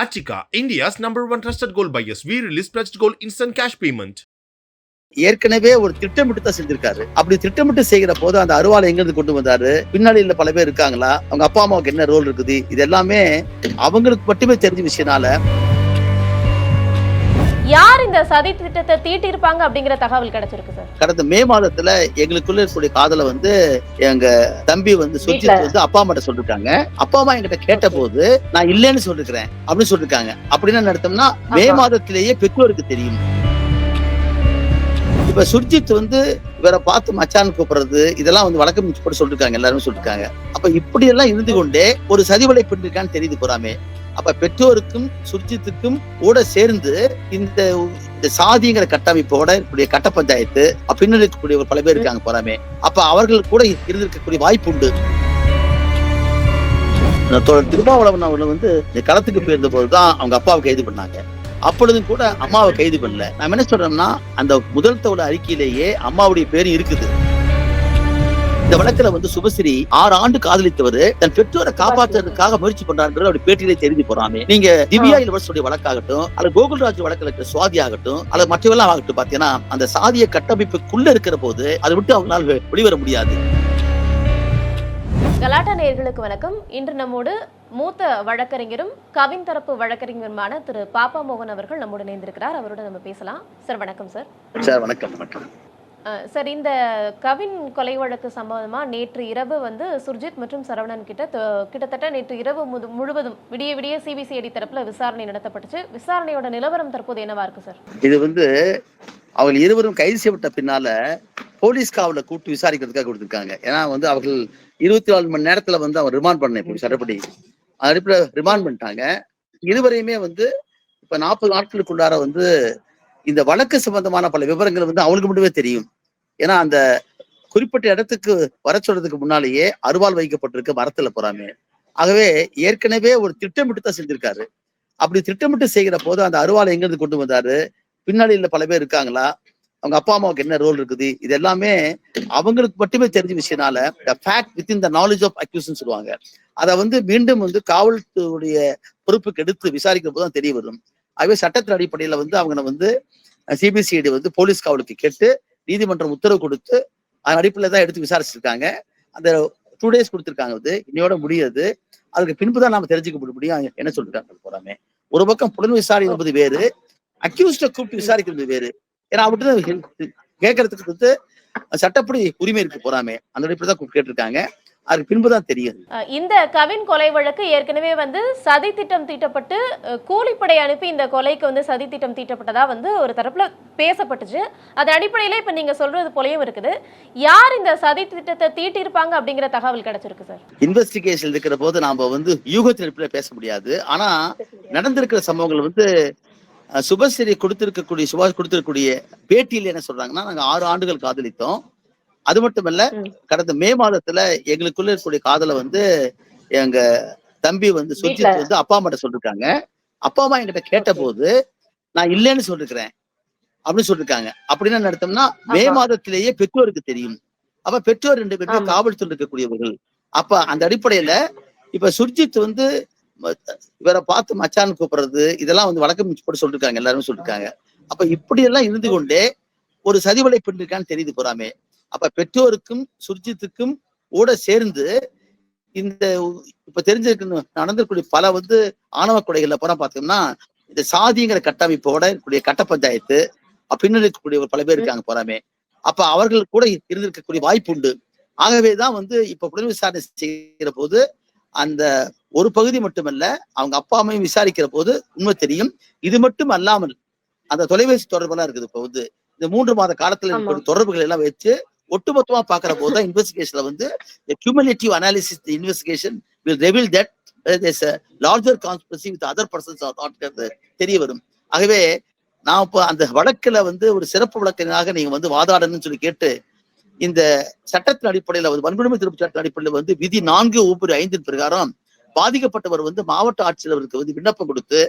Achika, India's number one trusted gold buyers. We release pledged gold instant cash payment. ஏற்கனவே ஒரு திட்டமிட்டு தான் செஞ்சிருக்காரு அப்படி திட்டமிட்டு செய்கிற போது அந்த அருவாலை எங்கிருந்து கொண்டு வந்தாரு பின்னாடியில பல பேர் இருக்காங்களா அவங்க அப்பா அம்மாவுக்கு என்ன ரோல் இருக்குது இது எல்லாமே அவங்களுக்கு மட்டுமே தெரிஞ்ச விஷயனால யார் இந்த சதி திட்டத்தை தீட்டியிருப்பாங்க அப்படிங்கிற தகவல் கிடைச்சிருக்கு சார்? கடந்த மே மாதத்துல எங்களுக்குள்ள இருக்கக்கூடிய காதலை வந்து எங்க தம்பி வந்து சுஜித் வந்து அப்பா அம்மாட்ட சொல்லிருக்காங்க. அப்பா அம்மா என்கிட்ட கேட்ட போது நான் இல்லைன்னு சொல்லிருக்கிறேன் அப்படின்னு சொல்லிருக்காங்க. அப்படின்னா நடத்தோம்னா மே. மாதத்திலேயே பெற்றோருக்கு தெரியும். இப்ப சுர்ஜித் வந்து இவரை பார்த்து மச்சான் கூப்பிடுறது இதெல்லாம் வந்து வழக்கம் போட்டு சொல்லிருக்காங்க எல்லாருமே சொல்லிருக்காங்க. அப்ப இப்படி எல்லாம் இருந்து கொண்டே ஒரு சதிவலை பண்ணிருக்கான்னு தெரியுது போறாமே. அப்ப பெற்றோருக்கும் சுர்ஜித்துக்கும் கூட சேர்ந்து இந்த இந்த சாதிங்கிற கட்டமைப்போட இருக்கக்கூடிய கட்ட பஞ்சாயத்து பின்னணி இருக்கக்கூடிய ஒரு பல பேர் இருக்காங்க போறாமே. அப்ப அவர்கள் கூட இருந்திருக்கக்கூடிய வாய்ப்பு உண்டு. தோழர் திருமாவளவன் அவர்கள் வந்து இந்த களத்துக்கு போயிருந்த போதுதான் அவங்க அப்பாவை கைது பண்ணாங்க. அப்பொழுதும் கூட அம்மாவை கைது பண்ணல. நான் என்ன சொல்றேன்னா அந்த முதல் தோட அறிக்கையிலேயே அம்மாவுடைய பேரு இருக்குது. இந்த வழக்குல வந்து சுபஸ்ரீ ஆறு ஆண்டு காதலித்தவர் தன் பெற்றோரை காப்பாற்றுறதுக்காக முயற்சி பண்றாருன்றது அவருடைய பேட்டியிலே தெரிஞ்சு போறாமே. நீங்க திவ்யா யூனிவர்சிட்டி வழக்காகட்டும் அல்லது கோகுல்ராஜ் வழக்குல சுவாதி ஆகட்டும் அல்லது மற்றவெல்லாம் ஆகட்டும் பாத்தீங்கன்னா அந்த சாதிய கட்டமைப்புக்குள்ள இருக்கிற போது அதை விட்டு அவங்களால வெளிவர முடியாது. கலாட்டா நேயர்களுக்கு வணக்கம். இன்று நம்மோடு மூத்த வழக்கறிஞரும் கவின் தரப்பு வழக்கறிஞருமான திரு பாப்பா மோகன் அவர்கள் நம்மோடு இணைந்திருக்கிறார். அவரோட நம்ம பேசலாம். சார் வணக்கம் சார். சார் வணக்கம் வணக்கம். சார் இந்த கவின் கொலை வழக்கு சம்பந்தமாக நேற்று இரவு வந்து சுர்ஜித் மற்றும் சரவணன் கிட்ட கிட்டத்தட்ட நேற்று இரவு முது- முழுவதும் விடிய விடிய சிபிசிஐடி தரப்புல விசாரணை நடத்தப்பட்டுச்சு. விசாரணையோட நிலவரம் தற்போது என்னவா இருக்கு சார்? இது வந்து அவள் இருவரும் கைது செய்யப்பட்ட பின்னால போலீஸ் காவல கூட்டு விசாரிக்கிறதுக்காக கொடுத்துருக்காங்க. ஏன்னா வந்து அவர்கள் இருபத்தி நாலு மணி நேரத்துல வந்து அவன் ரிமாண்ட் பண்ண போலீஸ் சட்டப்படி அடிப்படையில் ரிமாண்ட் பண்ணிட்டாங்க. இருவரையுமே வந்து இப்ப நாற்பது நாட்களுக்குள்ளார வந்து இந்த வழக்கு சம்பந்தமான பல விவரங்கள் வந்து அவங்களுக்கு மட்டுமே தெரியும். ஏன்னா அந்த குறிப்பிட்ட இடத்துக்கு வர சொல்றதுக்கு முன்னாலேயே அருவாள் வைக்கப்பட்டிருக்கு மரத்துல போறாமே. ஆகவே ஏற்கனவே ஒரு திட்டமிட்டு தான் செஞ்சிருக்காரு. அப்படி திட்டமிட்டு செய்கிற போது அந்த அருவாளை எங்க இருந்து கொண்டு வந்தாரு? பின்னாடியில் பல பேர் இருக்காங்களா? அவங்க அப்பா அம்மாவுக்கு என்ன ரோல் இருக்குது? இது எல்லாமே அவங்களுக்கு மட்டுமே தெரிஞ்ச விஷயனால fact with in the knowledge of accusation சொல்லுவாங்க. அதை வந்து மீண்டும் வந்து காவல்துறையுடைய பொறுப்புக்கு எடுத்து விசாரிக்கிற போது தான் தெரிய வரும். ஆகவே சட்டத்தின் அடிப்படையில வந்து அவங்க வந்து சிபிசிஐடி வந்து போலீஸ் காவலுக்கு கேட்டு நீதிமன்றம் உத்தரவு கொடுத்து அதன் அடிப்படையில தான் எடுத்து விசாரிச்சிருக்காங்க. அந்த டூ டேஸ் கொடுத்துருக்காங்க வந்து இன்னையோட முடியாது. அதுக்கு பின்பு தான் நாம தெரிஞ்சுக்க முடியும். என்ன சொல்லிருக்காங்க போறாமே. ஒரு பக்கம் புலன் விசாரணை என்பது வேறு. அக்யூஸ்ட கூப்பிட்டு விசாரிக்கிறது வேறு. ஏன்னா அவர்கிட்ட கேட்கறதுக்கு வந்து சட்டப்படி உரிமை இருக்கு போறாமே. அந்த அடிப்படை தான் கேட்டிருக்காங்க. அதுக்கு பின்புதான் தெரியும். இந்த கவின் கொலை வழக்கு ஏற்கனவே வந்து சதி திட்டம் தீட்டப்பட்டு கூலிப்படை அனுப்பி இந்த கொலைக்கு வந்து சதி திட்டம் தீட்டப்பட்டதா வந்து ஒரு தரப்புல பேசப்பட்டுச்சு. அதன் அடிப்படையில இப்ப நீங்க சொல்றது போலயும் இருக்குது. யார் இந்த சதி திட்டத்தை தீட்டியிருப்பாங்க அப்படிங்கிற தகவல் கிடைச்சிருக்கு சார்? இன்வெஸ்டிகேஷன் இருக்கிற போது நாம வந்து யூகத்தின் பேச முடியாது. ஆனா நடந்திருக்கிற சம்பவங்கள் வந்து சுபஸ்ரீ கொடுத்திருக்கக்கூடிய சுபாஷ் கொடுத்திருக்கக்கூடிய பேட்டியில் என்ன சொல்றாங்கன்னா நாங்க ஆறு ஆண்டுகள் காதலித்தோம். அது மட்டுமல்ல. கடந்த மே மாதத்துல எங்களுக்குள்ள இருக்கக்கூடிய காதலை வந்து எங்க தம்பி வந்து. சுஜித் வந்து அப்பா அம்மாட்ட சொல்லிருக்காங்க. அப்பா அம்மா என்கிட்ட கேட்ட போது நான் இல்லைன்னு சொல்லிருக்கிறேன். அப்படின்னு சொல்லிருக்காங்க. அப்படின்னா நடத்தோம்னா மே. மாதத்திலேயே பெற்றோருக்கு தெரியும். அப்ப பெற்றோர் ரெண்டு பேருமே. காவல்துறை இருக்கக்கூடியவர்கள். அப்ப அந்த அடிப்படையில இப்ப சுர்ஜித் வந்து இவரை பார்த்து மச்சான் கூப்பிடுறது இதெல்லாம் வந்து வழக்கம் போட்டு சொல்லிருக்காங்க எல்லாருமே சொல்லிருக்காங்க. அப்ப இப்படி எல்லாம் இருந்து கொண்டே ஒரு சதிவலை பண்ணிருக்கான்னு தெரியுது போறாமே. அப்ப பெற்றோருக்கும் சுர்ஜித்துக்கும் கூட சேர்ந்து இந்த இப்ப தெரிஞ்சிருக்கு நடந்திருக்கக்கூடிய பல வந்து ஆணவ கொலைகள்ல போனா பாத்தோம்னா இந்த சாதிங்கிற கட்டமைப்போட இருக்கக்கூடிய கட்ட பஞ்சாயத்து பின்னாடி இருக்கக்கூடிய ஒரு பல பேர் இருக்காங்க போறாமே அப்ப அவர்கள் கூட இருந்திருக்கக்கூடிய வாய்ப்பு உண்டு. ஆகவேதான் வந்து இப்ப புலன் விசாரணை செய்கிற போது அந்த ஒரு பகுதி மட்டுமல்ல அவங்க அப்பா அம்மையும் விசாரிக்கிற போது உண்மை தெரியும். இது மட்டும் அல்லாமல் அந்த தொலைபேசி தொடர்பெல்லாம் இருக்குது இப்ப வந்து. இந்த மூன்று மாத காலத்துல தொடர்புகள் எல்லாம் வச்சு ஒட்டுமொத்தமா பாக்குற போது தான் இன்வெஸ்டிகேஷன்ல வந்து cumulative analysis investigation will reveal that that uh, there's a larger conspiracy தாட்ங்கிறது தெரிய வரும். ஆகவே நான் இப்போ அந்த வழக்குல வந்து ஒரு சிறப்பு வழக்கினாக நீங்க வந்து வாதாடணும்னு சொல்லி கேட்டு இந்த சட்டத்தின் அடிப்படையில வந்து வன்கொடுமை திருப்பு சட்டத்தின் அடிப்படையில வந்து விதி நான்கு ஒவ்வொரு ஐந்தின் பிரகாரம் பாதிக்கப்பட்டவர் வந்து மாவட்ட ஆட்சியருக்கு வந்து விண்ணப்பம் கொடுத்து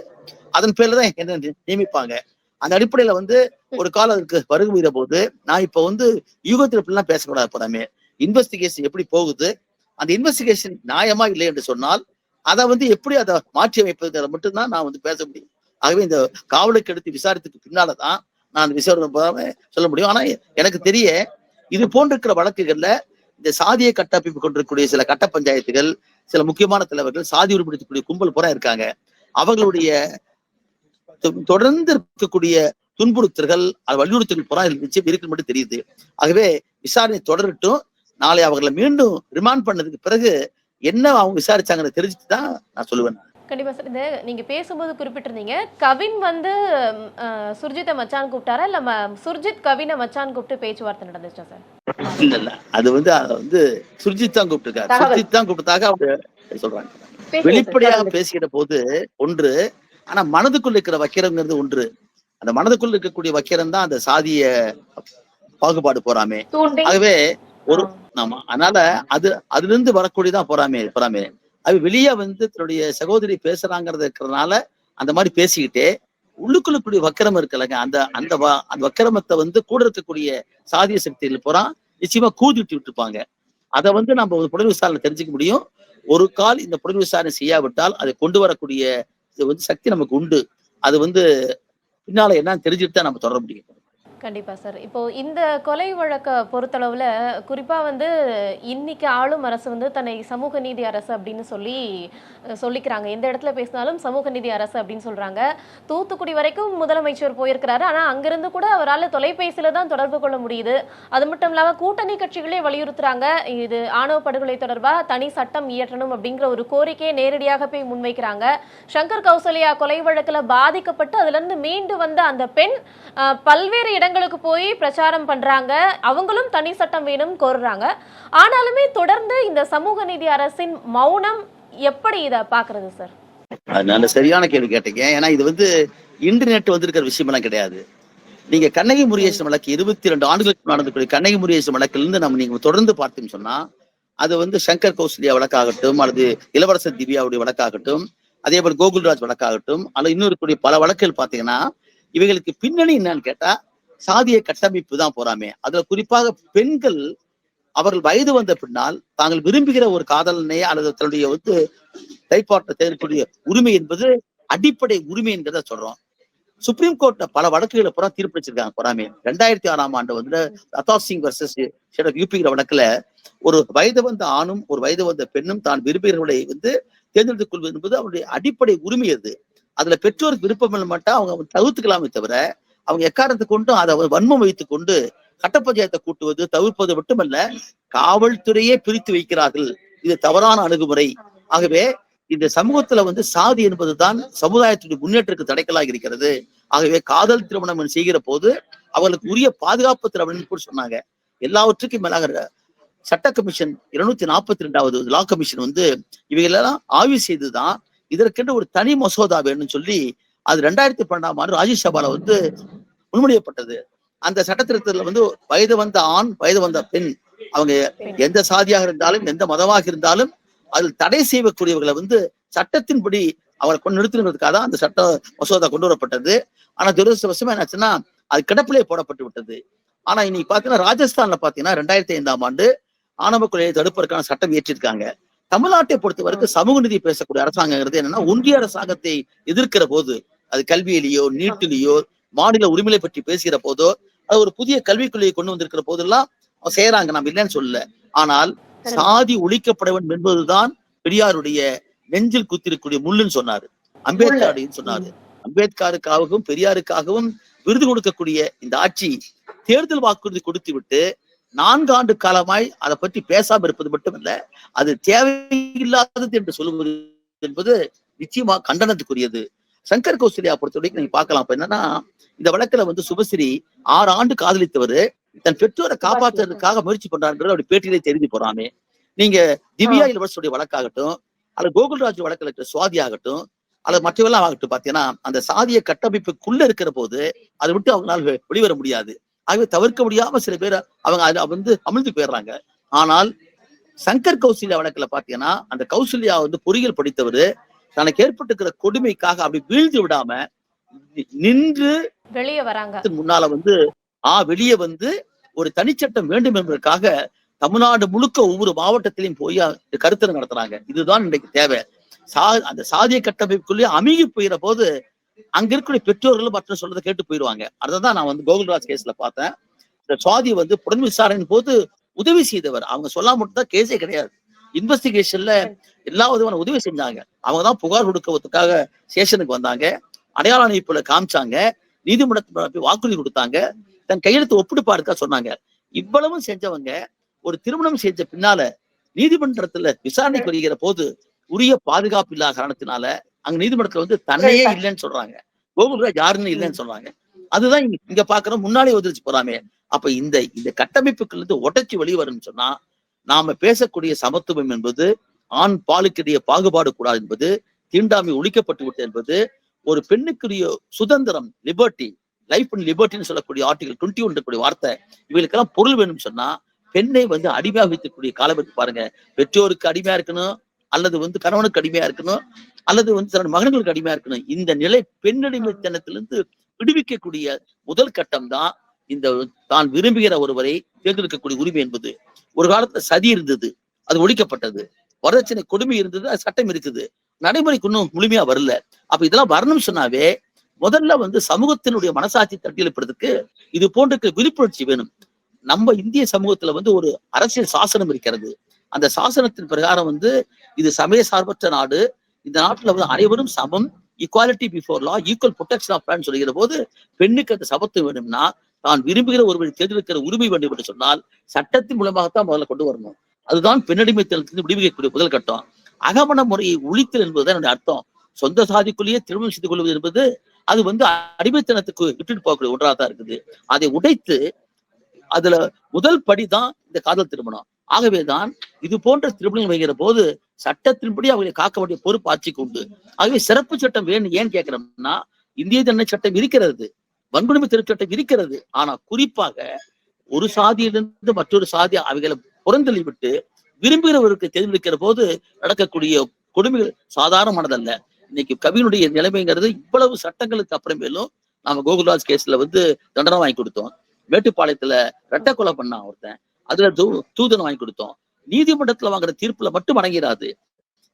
அதன் பேர்ல தான் என்ன நி- நியமிப்பாங்க. அந்த அடிப்படையில வந்து ஒரு காலம் அதுக்கு வருகிற போது நான் இப்ப வந்து யூகத்தில் இப்படிலாம் பேசக்கூடாது போறாமே இன்வெஸ்டிகேஷன் எப்படி போகுது? அந்த இன்வெஸ்டிகேஷன் நியாயமா இல்லை என்று சொன்னால் அதை வந்து எப்படி அதை மாற்றி அமைப்பது மட்டும்தான் நான் வந்து பேச முடியும். ஆகவே இந்த காவலுக்கு எடுத்து விசாரித்துக்கு பின்னாலதான் நான் அந்த விசாரணை சொல்ல முடியும். ஆனா எனக்கு தெரிய இது போன்ற இருக்கிற வழக்குகள்ல இந்த சாதிய கட்டமைப்பு கொண்டிருக்கக்கூடிய சில கட்ட பஞ்சாயத்துகள் சில முக்கியமான தலைவர்கள் சாதி உருப்படுத்தக்கூடிய கும்பல் பூரா இருக்காங்க. அவங்களுடைய தொடர்ந்து இருக்கக்கூடிய துன்புறுத்தல்கள் அது வலியுறுத்தல் புறா நிச்சயம் இருக்குன்னு மட்டும் தெரியுது. ஆகவே விசாரணை தொடரட்டும். நாளை அவர்களை மீண்டும் ரிமாண்ட் பண்ணதுக்கு பிறகு என்ன அவங்க விசாரிச்சாங்கன்னு தெரிஞ்சுட்டு தான் நான் சொல்லுவேன். கண்டிப்பா சார். இந்த நீங்க பேசும்போது குறிப்பிட்டிருந்தீங்க கவின் வந்து சுர்ஜித்தை மச்சான் கூப்பிட்டாரா? இல்ல சுர்ஜித் கவினை மச்சான் கூப்பிட்டு பேச்சுவார்த்தை நடந்துச்சா சார்? இல்ல இல்ல. அது வந்து வந்து சுர்ஜித் தான் கூப்பிட்டுருக்காரு. சுர்ஜித் தான் கூப்பிட்டதாக அவங்க சொல்றாங்க. வெளிப்படையாக. பேசுகிற போது ஒன்று ஆனா மனதுக்குள்ள இருக்கிற வக்கிரங்கிறது ஒன்று. அந்த மனதுக்குள்ள இருக்கக்கூடிய வக்கிரம் தான் அந்த சாதிய பாகுபாடு போறாமே. ஆகவே ஒரு ஆமா அதனால அது அதுல இருந்து வரக்கூடியதான் பொறாமை பொறாமை. அது வெளியே வந்து தன்னுடைய சகோதரி பேசுறாங்கிறது இருக்கிறதுனால அந்த மாதிரி பேசிக்கிட்டே உள்ளுக்குள்ள கூடிய வக்கிரம் இருக்குல்லங்க. அந்த அந்த அந்த வக்கிரமத்தை வந்து கூட இருக்கக்கூடிய சாதிய சக்திகள் பூரா நிச்சயமா கூதிட்டு விட்டுருப்பாங்க அதை வந்து நம்ம ஒரு புலன் விசாரணை தெரிஞ்சுக்க முடியும். ஒரு கால் இந்த புலன் விசாரணை செய்யாவிட்டால் அதை கொண்டு வரக்கூடிய இது வந்து சக்தி நமக்கு உண்டு. அது வந்து பின்னால என்னன்னு தெரிஞ்சுட்டு தான் நம்ம தொடர முடியும். கண்டிப்பா சார். இப்போ இந்த கொலை வழக்க பொறுத்தளவுல குறிப்பா வந்து இன்னைக்கு ஆளும் அரசு வந்து தன்னை சமூக நீதி அரசு அப்படின்னு சொல்லி சொல்லிக்கிறாங்க. எந்த இடத்துல பேசினாலும் சமூக நீதி அரசு அப்படின்னு சொல்றாங்க. தூத்துக்குடி வரைக்கும் முதலமைச்சர் போயிருக்கிறாரு. ஆனா அங்கிருந்து கூட அவரால் தொலைபேசியில தான் தொடர்பு கொள்ள முடியுது. அது மட்டும் இல்லாம கூட்டணி கட்சிகளே வலியுறுத்துறாங்க. இது ஆணவ படுகொலை தொடர்பா தனி சட்டம் இயற்றணும் அப்படிங்கிற ஒரு கோரிக்கையை நேரடியாக போய் முன்வைக்கிறாங்க. சங்கர் கௌசல்யா கொலை வழக்குல பாதிக்கப்பட்டு அதுல இருந்து மீண்டு வந்த அந்த பெண் பல்வேறு இடங்கள் இடங்களுக்கு போய் பிரச்சாரம் பண்றாங்க. அவங்களும் தனி சட்டம் வேணும் கோருறாங்க. ஆனாலுமே தொடர்ந்து இந்த சமூக நீதி அரசின் மௌனம் எப்படி இத பாக்குறது சார் நல்ல சரியான கேள்வி கேட்டீங்க. ஏன்னா இது வந்து இன்டர்நெட் வந்திருக்கிற விஷயமெல்லாம் கிடையாது. நீங்க கண்ணகி முருகேசன் வழக்கு இருபத்தி ரெண்டு ஆண்டுகளுக்கு நடந்தக்கூடிய கண்ணகி முருகேசன் வழக்குல இருந்து நம்ம நீங்க தொடர்ந்து பார்த்தீங்கன்னு சொன்னா அது வந்து சங்கர் கௌசல்யா வழக்காகட்டும் அல்லது இளவரசர் திவ்யாவுடைய வழக்காகட்டும் அதே போல கோகுல்ராஜ் வழக்காகட்டும் அல்லது இன்னொரு கூடிய பல வழக்குகள் பாத்தீங்கன்னா இவைகளுக்கு பின்னணி என்னன்னு கேட்டா சாதிய கட்டமைப்பு தான் போறாமே. அதுல குறிப்பாக பெண்கள் அவர்கள் வயது வந்த பின்னால் தாங்கள் விரும்புகிற ஒரு காதலனை அல்லது தன்னுடைய வந்து கைப்பாட்ட தேர்க்கூடிய உரிமை என்பது அடிப்படை உரிமை என்கிறத சொல்றோம். சுப்ரீம் கோர்ட்ல பல வழக்குகளை புறா தீர்ப்பளிச்சிருக்காங்க பொறாமே. ரெண்டாயிரத்தி ஆறாம் ஆண்டு வந்து அத்தாப் சிங் வர்சஸ் யூபிங்கிற வழக்குல ஒரு வயது வந்த ஆணும் ஒரு வயது வந்த பெண்ணும் தான் விரும்புகிறவர்களை வந்து தேர்ந்தெடுத்துக் கொள்வது என்பது அவருடைய அடிப்படை உரிமை அது. அதுல பெற்றோருக்கு விருப்பம் மட்டும் அவங்க தவிர்த்துக்கலாமே தவிர அவங்க எக்காரணத்தை கொண்டும் அதை வன்மம் வைத்துக் கொண்டு சட்ட பஞ்சாயத்தை கூட்டுவது தவிர்ப்பது மட்டுமல்ல காவல்துறையே பிரித்து வைக்கிறார்கள். இது தவறான அணுகுமுறை. ஆகவே இந்த சமூகத்துல வந்து சாதி என்பதுதான் சமுதாயத்துடைய முன்னேற்றத்துக்கு தடைக்கலாக இருக்கிறது. ஆகவே காதல் திருமணம் செய்கிற போது அவர்களுக்கு உரிய பாதுகாப்பு திருமணம் கூட சொன்னாங்க. எல்லாவற்றுக்கும் மேலாக சட்ட கமிஷன் இருநூத்தி நாற்பத்தி ரெண்டாவது லா கமிஷன் வந்து இவைகளெல்லாம் ஆய்வு செய்துதான் இதற்கென்று ஒரு தனி மசோதா வேணும்னு சொல்லி அது ரெண்டாயிரத்தி பன்னெண்டாம் ஆண்டு ராஜ்யசபால வந்து முன்மொழியப்பட்டது. அந்த சட்டத்திருத்தத்துல வந்து வயது வந்த ஆண் வயது வந்த பெண் அவங்க எந்த சாதியாக இருந்தாலும் எந்த மதமாக இருந்தாலும் அதில் தடை செய்யக்கூடியவர்களை வந்து சட்டத்தின்படி அவரை கொண்டு நிறுத்தினதுக்காக தான் அந்த சட்ட மசோதா கொண்டு வரப்பட்டது. ஆனா துரதிருஷ்டவசமா என்னாச்சுன்னா அது கிடப்பிலே போடப்பட்டு விட்டது. ஆனா இன்னைக்கு பாத்தீங்கன்னா ராஜஸ்தான்ல பாத்தீங்கன்னா ரெண்டாயிரத்தி ஐந்தாம் ஆண்டு ஆணவ கொலையை தடுப்பதற்கான சட்டம் இயற்றிருக்காங்க. தமிழ்நாட்டை பொறுத்த வரைக்கும் சமூக நீதி பேசக்கூடிய அரசாங்கங்கிறது என்னன்னா ஒன்றிய அரசாங்கத்தை எதிர்க்கிற போது அது கல்வியிலேயோ நீட்டிலேயோ மாநில உரிமையை பற்றி பேசுகிற போதோ அது ஒரு புதிய கல்விக் கொள்கையை கொண்டு வந்திருக்கிற போதெல்லாம் செய்யறாங்க. நம்ம இல்லைன்னு சொல்லல. ஆனால் சாதி ஒழிக்கப்பட வேண்டும் என்பதுதான் பெரியாருடைய நெஞ்சில் குத்திருக்கக்கூடிய முள்ளுன்னு சொன்னாரு. அம்பேத்கர் சொன்னாரு. அம்பேத்கருக்காகவும் பெரியாருக்காகவும் விருது கொடுக்கக்கூடிய இந்த ஆட்சி தேர்தல் வாக்குறுதி கொடுத்து விட்டு நான்கு ஆண்டு காலமாய் அதை பற்றி பேசாம இருப்பது மட்டுமல்ல அது தேவையில்லாதது என்று சொல்லுவது என்பது நிச்சயமா கண்டனத்துக்குரியது. சங்கர் கௌசல்யா பொறுத்த வரைக்கும் நீங்க பார்க்கலாம். இப்ப என்னன்னா இந்த வழக்குல வந்து சுபஸ்ரீ ஆறு ஆண்டு காதலித்தவர். தன் பெற்றோரை காப்பாற்றுறதுக்காக முயற்சி பண்றாருன்றது அப்படி பேட்டியிலே தெரிஞ்சு போறாமே. நீங்க திவ்யா இளவரசுடைய வழக்காகட்டும் அல்லது கோகுல்ராஜ் வழக்கில் இருக்கிற சுவாதி ஆகட்டும் அல்லது மற்றவெல்லாம் ஆகட்டும் பாத்தீங்கன்னா அந்த சாதிய கட்டமைப்புக்குள்ள இருக்கிற போது அதை விட்டு அவங்களால வெளிவர முடியாது. ஆகவே தவிர்க்க முடியாம சில பேர் அவங்க அதுல வந்து அமிழ்ந்து போயிடுறாங்க. ஆனால் சங்கர் கௌசல்யா வழக்குல பாத்தீங்கன்னா அந்த கௌசல்யா வந்து பொறியியல் படித்தவர். தனக்கு ஏற்பட்டிருக்கிற கொடுமைக்காக அப்படி வீழ்ந்து விடாம நின்று வெளியே வராங்க. முன்னால வந்து ஆ வெளியே வந்து ஒரு தனிச்சட்டம் வேண்டும் என்பதற்காக தமிழ்நாடு முழுக்க ஒவ்வொரு மாவட்டத்திலையும் போய் கருத்தரங்கு நடத்துறாங்க. இதுதான் இன்றைக்கு தேவை. சா அந்த சாதிய கட்டமைப்புக்குள்ளேயே அமுகி போயிற போது அங்க இருக்கக்கூடிய பெற்றோர்களும் மற்ற சொல்றதை கேட்டு போயிடுவாங்க. அதுதான் நான் வந்து கோகுல்ராஜ் கேஸ்ல பார்த்தேன். இந்த சுவாதி வந்து புலன் விசாரணையின் போது உதவி செய்தவர். அவங்க சொல்லாம மட்டும் தான் கேஸே கிடையாது. இன்வெஸ்டிகேஷன்ல எல்லா விதமான உதவி செஞ்சாங்க. அவங்க தான் புகார் கொடுக்கறதுக்காக ஸ்டேஷனுக்கு வந்தாங்க. அடையாள அமைப்புல காமிச்சாங்க. நீதிமன்றத்துல வாக்குறுதி கொடுத்தாங்க. தன் கையெழுத்து ஒப்பிடுப்பா இருக்கா சொன்னாங்க. இவ்வளவும் செஞ்சவங்க ஒரு திருமணம் செஞ்ச பின்னால நீதிமன்றத்துல விசாரணைக்கு வருகிற போது உரிய பாதுகாப்பு இல்லாத காரணத்தினால அங்க நீதிமன்றத்துல வந்து தன்னையே இல்லைன்னு சொல்றாங்க. கோகுல்ராஜ் யாருன்னு இல்லைன்னு சொல்றாங்க. அதுதான் இங்க பாக்குறோம். முன்னாலே உதவிச்சு போறாமே. அப்ப இந்த இந்த கட்டமைப்புகள் இருந்து உடைச்சு வெளியே வரும்னு சொன்னா நாம பேசக்கூடிய சமத்துவம் என்பது ஆண் பாலுக்கிடையே பாகுபாடு கூடாது என்பது தீண்டாமை ஒழிக்கப்பட்டு விட்டது என்பது ஒரு பெண்ணுக்குரிய சுதந்திரம் லிபர்ட்டி லைஃப் அண்ட் லிபர்ட்டின்னு சொல்லக்கூடிய ஆர்டிகல் டுவெண்ட்டி ஒன் கூடிய வார்த்தை இவங்களுக்கெல்லாம் பொருள் வேணும்னு சொன்னா பெண்ணை வந்து அடிமையாக வைக்கக்கூடிய காலம் இருக்கு பாருங்க. பெற்றோருக்கு அடிமையா இருக்கணும் அல்லது வந்து கணவனுக்கு அடிமையா இருக்கணும் அல்லது வந்து தன்னோட மகன்களுக்கு அடிமையா இருக்கணும். இந்த நிலை பெண்ணடிமைத்தனத்திலிருந்து விடுவிக்கக்கூடிய முதல் கட்டம் தான் இந்த தான் விரும்புகிற ஒருவரை தேர்ந்தெடுக்கக்கூடிய உரிமை என்பது. ஒரு காலத்துல சதி இருந்தது. அது ஒழிக்கப்பட்டது. வரதட்சணை கொடுமை இருந்தது அது சட்டம் இருக்குது. நடைமுறைக்கு இன்னும் முழுமையா வரல. அப்ப இதெல்லாம் வரணும்னு சொன்னாவே முதல்ல வந்து சமூகத்தினுடைய மனசாட்சி தட்டியெழுப்புறதுக்கு இது போன்ற விழிப்புணர்ச்சி வேணும். நம்ம இந்திய சமூகத்துல வந்து ஒரு அரசியல் சாசனம் இருக்கிறது. அந்த சாசனத்தின் பிரகாரம் வந்து இது சமய சார்பற்ற நாடு. இந்த நாட்டுல வந்து அனைவரும் சமம் equality before law equal protection of plan சொல்லுகிற போது பெண்ணுக்கு அந்த சபத்து வேணும்னா தான் விரும்புகிற ஒருவரை தேர்ந்தெடுக்கிற உரிமை வேண்டும் என்று சொன்னால் சட்டத்தின் மூலமாகத்தான் முதல்ல கொண்டு வரணும். அதுதான் பெண்ணடிமைத்தனத்திலிருந்து விடுவிக்கக்கூடிய முதல் கட்டம். அகமண முறையை ஒழித்தல் என்பதுதான் என்னுடைய அர்த்தம். சொந்த சாதிக்குள்ளேயே திருமணம் செய்து கொள்வது என்பது அது வந்து அடிமைத்தனத்துக்கு விட்டுட்டு போகக்கூடிய ஒன்றாக தான் இருக்குது. அதை உடைத்து அதுல முதல் படிதான் இந்த காதல் திருமணம். ஆகவேதான் இது போன்ற திருமணங்கள் வைக்கிற போது சட்டத்தின்படி அவர்களை காக்க வேண்டிய பொறுப்பு ஆட்சிக்கு உண்டு. ஆகவே சிறப்பு சட்டம் வேணும் ஏன் கேட்கிறோம்னா இந்திய தண்டனை சட்டம் இருக்கிறது. வன்கொடுமை திருச்சட்டம் இருக்கிறது ஆனா குறிப்பாக ஒரு சாதியிலிருந்து மற்றொரு சாதி அவைகளை புறந்தள்ளி விட்டு விரும்புகிறவருக்கு தெரிவிக்கிற போது நடக்கக்கூடிய கொடுமைகள் சாதாரணமானதல்ல. இன்னைக்கு கவினுடைய நிலைமைங்கிறது இவ்வளவு சட்டங்களுக்கு அப்புறமேலும் நாம கோகுல்ராஜ் கேஸ்ல வந்து தண்டனை வாங்கி கொடுத்தோம். மேட்டுப்பாளையத்துல ரெட்டை கொலை பண்ணான் ஒருத்தன் அதுல தூ தூதனை வாங்கி கொடுத்தோம். நீதிமன்றத்துல வாங்குற தீர்ப்புல மட்டும் அடங்கிறாது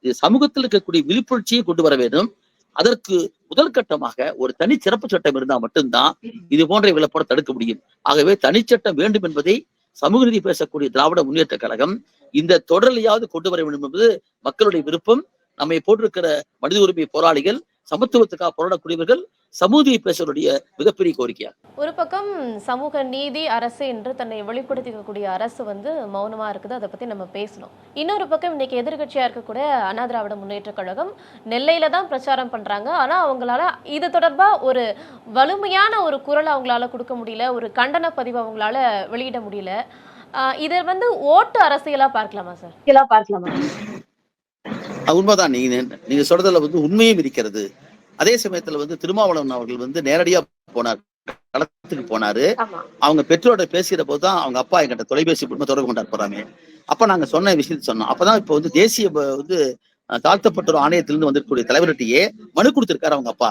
இது சமூகத்தில் இருக்கக்கூடிய விழிப்புணர்ச்சியை கொண்டு வர வேண்டும். அதற்கு முதல் கட்டமாக ஒரு தனி சிறப்பு சட்டம் இருந்தா மட்டும்தான் இது போன்ற விளப்பட தடுக்க முடியும். ஆகவே தனிச்சட்டம் வேண்டும் என்பதை சமூக நீதி பேசக்கூடிய திராவிட முன்னேற்ற கழகம் இந்த தொடரிலையாவது கொண்டு வர வேண்டும் என்பது மக்களுடைய விருப்பம். நம்மை போட்டிருக்கிற மனித உரிமை போராளிகள் சமத்துவத்துக்காக போராடக்கூடியவர்கள் சமூதியை பேசுவதுடைய மிகப்பெரிய கோரிக்கையா? ஒரு பக்கம் சமூக நீதி அரசு என்று தன்னை வெளிப்படுத்திக்கக்கூடிய அரசு வந்து மௌனமா இருக்குது அதை பத்தி நம்ம பேசணும். இன்னொரு பக்கம் இன்னைக்கு எதிர்க்கட்சியா இருக்கக்கூடிய அண்ணா திராவிட முன்னேற்ற கழகம் நெல்லையில தான் பிரச்சாரம் பண்றாங்க. ஆனா அவங்களால இது தொடர்பா ஒரு வலிமையான ஒரு குரல் அவங்களால கொடுக்க முடியல ஒரு கண்டன பதிவு அவங்களால வெளியிட முடியல. ஆஹ் இதை வந்து ஓட்டு அரசியலா பார்க்கலாமா சார்? இதெல்லாம் பார்க்கலாமா? உண்மைதான். நீங்க நீங்க சொல்றதுல வந்து உண்மையும் இருக்கிறது. அதே சமயத்துல வந்து திருமாவளவன் அவர்கள் வந்து நேரடியா போனார். களத்துக்கு போனாரு. அவங்க பெற்றோட பேசுகிற போது தான் அவங்க அப்பா என்கிட்ட தொலைபேசி மூலமா தொடர்பு கொண்டார் போறாங்க. அப்ப நாங்க சொன்ன விஷயத்தை சொன்னோம். அப்பதான் இப்ப வந்து தேசிய வந்து தாழ்த்தப்பட்டோர் ஆணையத்திலிருந்து வந்திருக்கக்கூடிய தலைவர்கிட்டயே மனு கொடுத்திருக்காரு அவங்க அப்பா.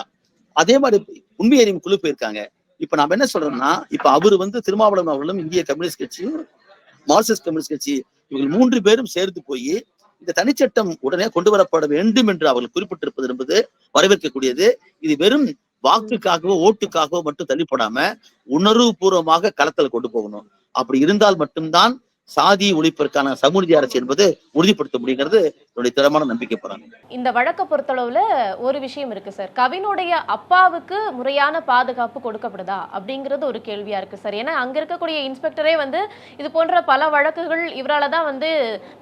அதே மாதிரி உண்மை அறிவு குழு போயிருக்காங்க. இப்ப நாம என்ன சொல்றோம்னா இப்ப அவரு வந்து திருமாவளவன் அவர்களும் இந்திய கம்யூனிஸ்ட் கட்சியும் மார்க்சிஸ்ட் கம்யூனிஸ்ட் கட்சி இவங்க மூன்று பேரும் சேர்ந்து போய் இந்த தனிச்சட்டம் உடனே கொண்டு வரப்பட வேண்டும் என்று அவர்கள் குறிப்பிட்டிருப்பது என்பது வரவேற்கக்கூடியது. இது வெறும் வாக்குக்காகவோ ஓட்டுக்காகவோ மட்டும் தள்ளிப்படாம உணர்வுபூர்வமாக களத்தில் கொண்டு போகணும். அப்படி இருந்தால் மட்டும்தான் சாதி ஒழிப்பிற்கான சமூக அரசு என்பது உறுதிப்படுத்த முடியுங்கிறது என்னுடைய திறமான நம்பிக்கை போறாங்க. இந்த வழக்கை பொறுத்தளவுல ஒரு விஷயம் இருக்கு சார். கவினுடைய அப்பாவுக்கு முறையான பாதுகாப்பு கொடுக்கப்படுதா அப்படிங்கிறது ஒரு கேள்வியா இருக்கு சார். ஏன்னா அங்க இருக்கக்கூடிய இன்ஸ்பெக்டரே வந்து இது போன்ற பல வழக்குகள் இவரால தான் வந்து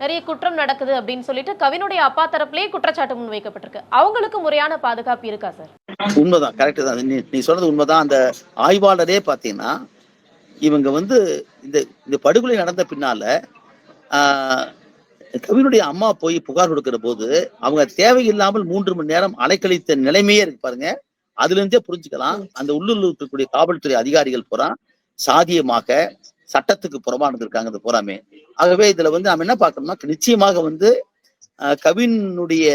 நிறைய குற்றம் நடக்குது அப்படின்னு சொல்லிட்டு கவினுடைய அப்பா தரப்புலயே குற்றச்சாட்டு முன்வைக்கப்பட்டிருக்கு. அவங்களுக்கு முறையான பாதுகாப்பு இருக்கா சார்? உண்மைதான் கரெக்ட் தான். நீ நீ சொன்னது உண்மைதான். அந்த ஆய்வாளரே பாத்தீங்கன்னா இவங்க வந்து இந்த இந்த படுகொலை நடந்த பின்னால கவினுடைய அம்மா போய் புகார் கொடுக்கிற போது அவங்க தேவையில்லாமல் மூன்று மணி நேரம் அலைக்கழித்த நிலைமையே இருக்கு பாருங்க. அதுல இருந்தே புரிஞ்சுக்கலாம். அந்த உள்ளூர்ல இருக்கக்கூடிய காவல்துறை அதிகாரிகள் பூரா சாதியமாக சட்டத்துக்கு புறமா இருந்திருக்காங்க இந்த பூராமே. ஆகவே இதுல வந்து நம்ம என்ன பார்க்கணும்னா நிச்சயமாக வந்து கவினுடைய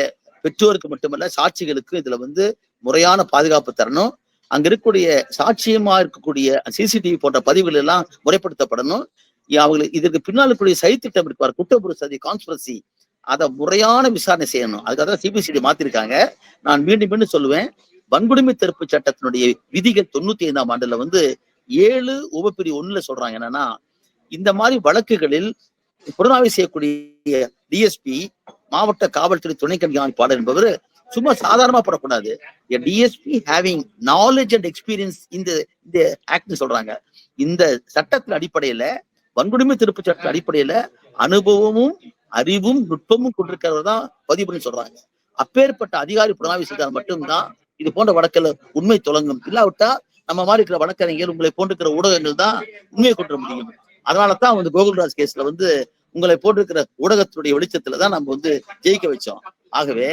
பெற்றோருக்கு மட்டுமல்ல சாட்சிகளுக்கு இதுல வந்து முறையான பாதுகாப்பு தரணும். அங்க இருக்கக்கூடிய சாட்சியமா இருக்கக்கூடிய சிசிடிவி போன்ற பதிவுகள் எல்லாம் முறைப்படுத்தப்படணும். அவங்களுக்கு இதற்கு பின்னால் இருக்கக்கூடிய சதித்திட்டம் இருப்பார் குற்றப்புற சதி கான்ஸ்பிரசி அதை முறையான விசாரணை செய்யணும். அதுக்காக தான் சிபிசிடி மாத்திருக்காங்க. நான் மீண்டும் மீண்டும் சொல்லுவேன் வன்கொடுமை தடுப்பு சட்டத்தினுடைய விதிகள் தொண்ணூத்தி ஐந்தாம் ஆண்டுல வந்து ஏழு உபப்பிரிவு ஒண்ணுல சொல்றாங்க. என்னன்னா இந்த மாதிரி வழக்குகளில் புலனாய்வு செய்யக்கூடிய டிஎஸ்பி மாவட்ட காவல்துறை துணை கண்காணிப்பாளர் என்பவர் சும்மா சாதாரணமா படக்கூடாது. DSP having knowledge and experience இந்த இந்த ஆக்ட்னு சொல்றாங்க. இந்த சட்டத்தின் அடிப்படையில வன்கொடுமை திருப்பு சட்ட அடிப்படையில அனுபவமும் அறிவும் நுட்பமும் கொண்டிருக்கிறவர் தான் பதிவு பண்ணி சொல்றாங்க. அப்பேற்பட்ட அதிகாரி புலனாய்வு செய்தால் மட்டும்தான் இது போன்ற வழக்கில் உண்மை தொடங்கும் இல்லாவிட்டா நம்ம மாதிரி இருக்கிற வழக்கறிஞர் உங்களை போன்றிருக்கிற ஊடகங்கள் தான் உண்மையை கொண்டு முடியும். அதனால தான் வந்து கோகுல்ராஜ் கேஸ்ல வந்து உங்களை போட்டிருக்கிற ஊடகத்துடைய வெளிச்சத்துல தான் நம்ம வந்து ஜெயிக்க வச்சோம். ஆகவே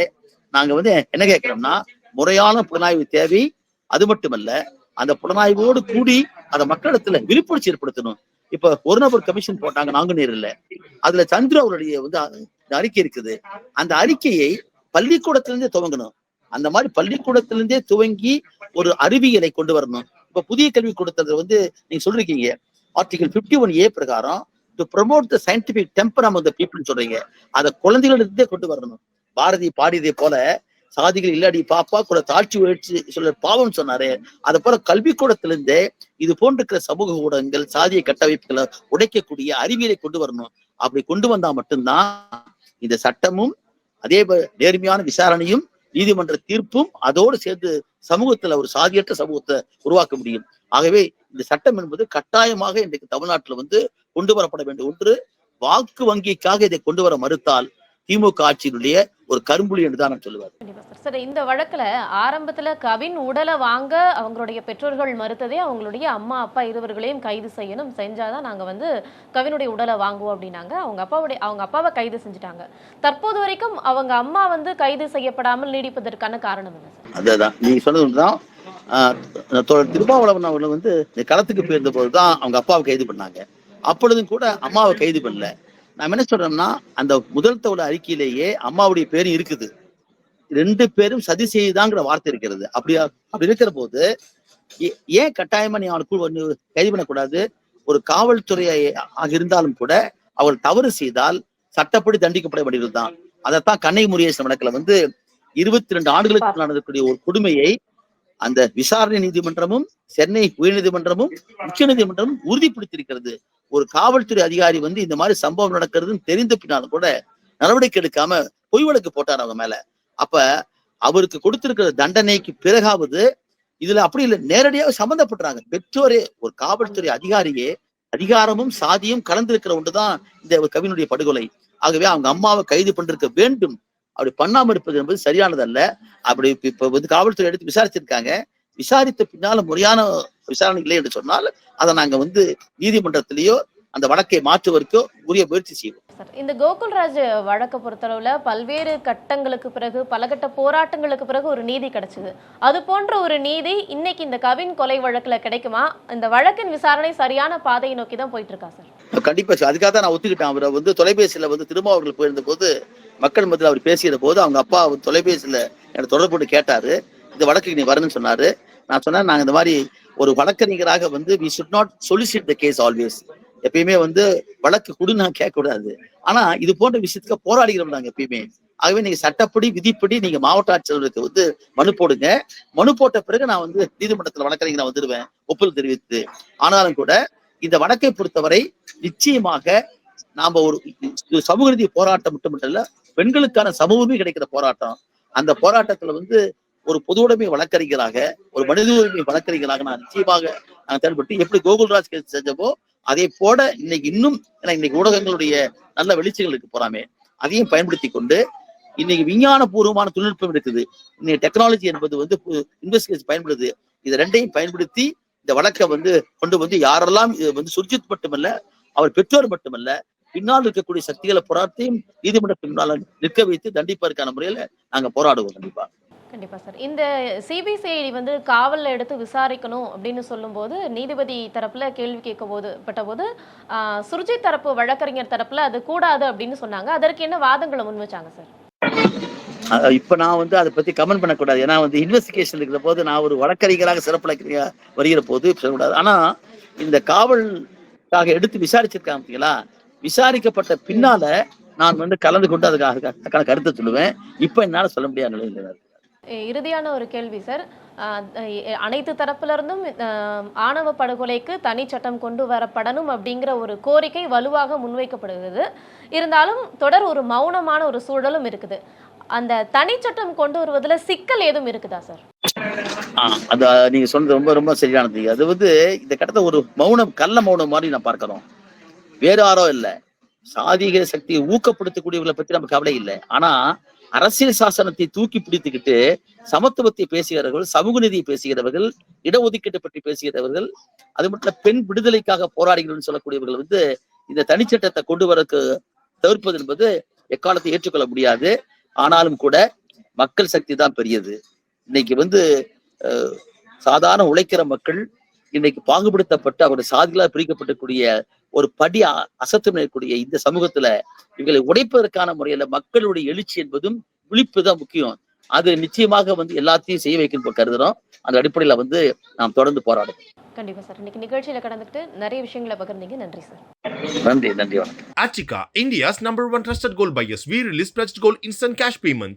நாங்க வந்து என்ன கேட்கிறோம்னா முறையான புலனாய்வு தேவை. அது மட்டுமல்ல அந்த புலனாய்வோடு கூடி அந்த மக்களிடத்துல விழிப்புணர்ச்சி ஏற்படுத்தணும். இப்ப ஒரு நபர் கமிஷன் போட்டாங்க நாங்குநேரில் அதுல சந்திர அவருடைய வந்து அறிக்கை இருக்குது. அந்த அறிக்கையை பள்ளிக்கூடத்திலிருந்தே துவங்கணும். அந்த மாதிரி பள்ளிக்கூடத்திலிருந்தே துவங்கி ஒரு அறிவியலை கொண்டு வரணும். இப்ப புதிய கல்வி கூடத்துல வந்து நீங்க சொல்றீங்க ஆர்டிகல் 51 ஒன் ஏ பிரகாரம் to promote the scientific temper among the பீப்புள்னு சொல்றீங்க. அதை குழந்தைகளிடத்தே கொண்டு வரணும். பாரதி பாடியதை போல சாதிகள் இல்லாடி பாப்பா கூட தாழ்ச்சி உயர்ச்சி சொல்ல பாவம் சொன்னாரு. அதை போல கல்விக்கூடத்திலிருந்தே இது போன்றிருக்கிற சமூக ஊடகங்கள் சாதிய கட்டமைப்புகளை உடைக்கக்கூடிய அறிவியலை கொண்டு வரணும். அப்படி கொண்டு வந்தா மட்டும்தான் இந்த சட்டமும் அதே நேர்மையான விசாரணையும் நீதிமன்ற தீர்ப்பும் அதோடு சேர்ந்து சமூகத்துல ஒரு சாதியற்ற சமூகத்தை உருவாக்க முடியும். ஆகவே இந்த சட்டம் என்பது கட்டாயமாக இன்றைக்கு தமிழ்நாட்டுல வந்து கொண்டு வரப்பட வேண்டும். ஒன்று வாக்கு வங்கிக்காக இதை கொண்டு வர மறுத்தால் திமுக ஆட்சியினுடைய ஒரு கரும்புலி என்று தான் நான் கண்டிப்பா சார். இந்த வழக்குல ஆரம்பத்துல கவின் உடலை வாங்க அவங்களுடைய பெற்றோர்கள் மறுத்ததே அவங்களுடைய அம்மா அப்பா இருவர்களையும் கைது செய்யணும். செஞ்சாதான் நாங்க வந்து கவினுடைய உடலை வாங்குவோம் அப்படின்னாங்க. அவங்க அப்பாவுடைய அவங்க அப்பாவை கைது செஞ்சுட்டாங்க. தற்போது வரைக்கும் அவங்க அம்மா வந்து கைது செய்யப்படாமல் நீடிப்பதற்கான காரணம் என்ன அதுதான். நீங்க சொன்னது ஒன்றுதான் ஆஹ் தோழர் திருமாவளவன் அவர்கள் வந்து இந்த களத்துக்கு போயிருந்த போதுதான் அவங்க அப்பாவை கைது பண்ணாங்க. அப்பொழுதும் கூட அம்மாவை கைது பண்ணல. நான் என்ன சொல்றேன்னா அந்த முதல் தவள அறிக்கையிலேயே அம்மாவுடைய பேரும் இருக்குது. ரெண்டு பேரும் சதி செய்தாங்கிற வார்த்தை இருக்கிறது. அப்படியா அப்படி இருக்கிற போது ஏ- ஏன் கட்டாயமா நீ அவனுக்கு கைது பண்ணக்கூடாது? ஒரு காவல்துறை ஆக இருந்தாலும் கூட அவள் தவறு செய்தால் சட்டப்படி தண்டிக்கப்பட வேண்டியது தான். அதைத்தான் கண்ணை முருகேசன் வழக்கில் வந்து இருபத்தி ரெண்டு ஆண்டுகளுக்கு நடந்தக்கூடிய ஒரு கொடுமையை அந்த விசாரணை நீதிமன்றமும் சென்னை உயர்நீதிமன்றமும் உச்ச நீதிமன்றமும் உறுதிப்படுத்தியிருக்கிறது. ஒரு காவல்துறை அதிகாரி வந்து இந்த மாதிரி சம்பவம் நடக்கிறதுன்னு தெரிந்த பின்னாலும் கூட நடவடிக்கை எடுக்காம பொய் வழக்கு போட்டார் அவங்க மேல. அப்ப அவருக்கு கொடுத்திருக்கிற தண்டனைக்கு பிறகாவது இதுல அப்படி இல்லை நேரடியாக சம்பந்தப்படுறாங்க பெற்றோரே ஒரு காவல்துறை அதிகாரியே அதிகாரமும் சாதியும் கலந்திருக்கிற ஒன்றுதான் இந்த கவினுடைய படுகொலை. ஆகவே அவங்க அம்மாவை கைது பண்ணிருக்க வேண்டும். அப்படி பண்ணாம இருப்பது என்பது சரியானதல்ல. அப்படி இப்ப- இப்ப வந்து காவல்துறை எடுத்து விசாரிச்சிருக்காங்க. விசாரித்த பின்னால முறையான விசாரணை இல்லை என்று சொன்னால் அதை நாங்க வந்து நீதிமன்றத்திலேயோ அந்த வழக்கை மாற்றுவதற்கோ உரிய முயற்சி செய்வோம். சார் இந்த கோகுல்ராஜ் வழக்கை பொறுத்தளவுல பல்வேறு கட்டங்களுக்கு பிறகு பலகட்ட போராட்டங்களுக்கு பிறகு ஒரு நீதி கிடைச்சது. அது போன்ற ஒரு நீதி இன்னைக்கு இந்த கவின் கொலை வழக்குல கிடைக்குமா? இந்த வழக்கின் விசாரணை சரியான பாதையை நோக்கி தான் போயிட்டு இருக்கா சார் கண்டிப்பா சார். அதுக்காக தான் நான் ஒத்துக்கிட்டேன். அவரை வந்து தொலைபேசியில வந்து திருமாவர்கள் போயிருந்த போது மக்கள் மத்தியில் அவர் பேசிய போது அவங்க அப்பா தொலைபேசியில எனக்கு தொடர்பு கேட்டாரு. இந்த வழக்குக்கு நீ வரணும்னு சொன்னாரு. நான் சொன்னேன் நாங்க இந்த மாதிரி ஒரு வழக்கறிஞராக வந்து we should not solicit the case always எப்பயுமே வந்து வழக்கு கொடு நான் கேட்கக்கூடாது. ஆனா இது போன்ற விஷயத்துக்கு போராடுகிறோம் நாங்க எப்பயுமே. ஆகவே நீங்க சட்டப்படி விதிப்படி நீங்க மாவட்ட ஆட்சியர்களுக்கு வந்து மனு போடுங்க. மனு போட்ட பிறகு நான் வந்து நீதிமன்றத்துல வழக்கறிஞர் நான் வந்துடுவேன் ஒப்புதல் தெரிவித்து. ஆனாலும் கூட இந்த வழக்கை பொறுத்தவரை நிச்சயமாக நாம ஒரு சமூக நீதி போராட்டம் மட்டுமல்ல பெண்களுக்கான சமூகமே கிடைக்கிற போராட்டம். அந்த போராட்டத்துல வந்து ஒரு பொது உடைமை வழக்கறிஞராக ஒரு மனித உரிமை வழக்கறிஞராக நான் நிச்சயமாக நான் செயல்பட்டு எப்படி கோகுல்ராஜ் கேஸ் செஞ்சப்போ அதே போல இன்னைக்கு இன்னும் ஏன்னா இன்னைக்கு ஊடகங்களுடைய நல்ல வெளிச்சங்களுக்கு போறாமே அதையும் பயன்படுத்தி கொண்டு இன்னைக்கு விஞ்ஞான பூர்வமான தொழில்நுட்பம் இருக்குது. இன்னைக்கு டெக்னாலஜி என்பது வந்து இன்வெஸ்டிகேஷன் பயன்படுது. இது ரெண்டையும் பயன்படுத்தி இந்த வழக்கை வந்து கொண்டு வந்து யாரெல்லாம் இது வந்து சுர்ஜித் மட்டுமல்ல அவர் பெற்றோர் மட்டுமல்ல பின்னால் இருக்கக்கூடிய சக்திகளை போராட்டையும் நீதிமன்ற பின்னால் நிற்க வைத்து தண்டிப்பதற்கான முறையில நாங்க போராடுவோம் கண்டிப்பா. கண்டிப்பாக சார் இந்த சிபிசிஐடி வந்து காவலில் எடுத்து விசாரிக்கணும் அப்படின்னு சொல்லும்போது நீதிபதி தரப்புல கேள்வி கேட்க போது பட்டபோது ஆஹ், சுர்ஜித் தரப்பு வழக்கறிஞர் தரப்புல அது கூடாது அப்படின்னு சொன்னாங்க. அதற்கு என்ன வாதங்களை முன் வச்சாங்க சார் இப்போ நான் வந்து அதை பத்தி கமெண்ட் பண்ணக்கூடாது. ஏன்னா வந்து இன்வெஸ்டிகேஷன் இருக்கிற போது நான் ஒரு வழக்கறிஞராக சிறப்பு வருகிற போது சொல்லக்கூடாது. ஆனா இந்த காவலுக்காக எடுத்து விசாரிச்சிருக்காங்க பார்த்தீங்களா விசாரிக்கப்பட்ட பின்னால நான் வந்து கலந்து கொண்டு அதுக்காக கருத்தை சொல்லுவேன். இப்போ என்னால் சொல்ல முடியாத நிலையில் இறுதியான ஒரு கேள்வி சார். அஹ், அனைத்து தரப்புல இருந்தும் அஹ், ஆணவ படுகொலைக்கு தனி சட்டம் கொண்டு வரப்படணும் அப்படிங்கிற ஒரு கோரிக்கை வலுவாக முன்வைக்கப்படுகிறது. இருந்தாலும் தொடர் ஒரு மௌனமான ஒரு சூழலும் இருக்குது. அந்த தனி சட்டம் கொண்டு வருவதுல சிக்கல் ஏதும் இருக்குதா சார்? அது நீங்க சொன்னது ரொம்ப ரொம்ப சரியானது அது வந்து இந்த கட்டத்தை ஒரு மௌனம் கள்ள மௌனம் மாதிரி நான் பார்க்கிறோம். வேற யாரோ இல்ல. சாதிக சக்தியை ஊக்கப்படுத்தக்கூடியவர்களை பத்தி நமக்கு கவலை இல்லை. ஆனா அரசியல் சாசனத்தை தூக்கி பிடித்துக்கிட்டு சமத்துவத்தை பேசுகிறவர்கள் சமூக நீதியை பேசுகிறவர்கள் இடஒதுக்கீட்டை பற்றி பேசுகிறவர்கள் அது மட்டும் பெண் விடுதலைக்காக போராடுகிறவர்கள் சொல்லக்கூடியவர்கள் வந்து இந்த தனிச்சட்டத்தை கொண்டு வரக்கு தவிர்ப்பது என்பது எக்காலத்தை ஏற்றுக்கொள்ள முடியாது. ஆனாலும் கூட மக்கள் சக்தி தான் பெரியது. இன்னைக்கு வந்து சாதாரண உழைக்கிற மக்கள் இன்னைக்கு பாகுபடுத்தப்பட்டு அவருடைய சாதிகளால் பிரிக்கப்பட்டக்கூடிய ஒரு படி அ- அசத்து நிற்கக்கூடிய இந்த சமூகத்துல இவங்களை உடைப்பதற்கான முறையில மக்களுடைய எழுச்சி என்பதும் விழிப்பு தான் முக்கியம். அது நிச்சயமாக வந்து எல்லாத்தையும் செய்ய வைக்கணும் கருதுறோம். அந்த அடிப்படையில வந்து நாம் தொடர்ந்து போராடுவோம். கண்டிப்பா சார். இன்னைக்கு நிகழ்ச்சியில கடந்துக்கிட்டு நிறைய விஷயங்களை பகிர்ந்தீங்க. நன்றி சார். நன்றி நன்றி வணக்கம். Attica, India's number one trusted gold buyers. We release pledged gold instant cash payment.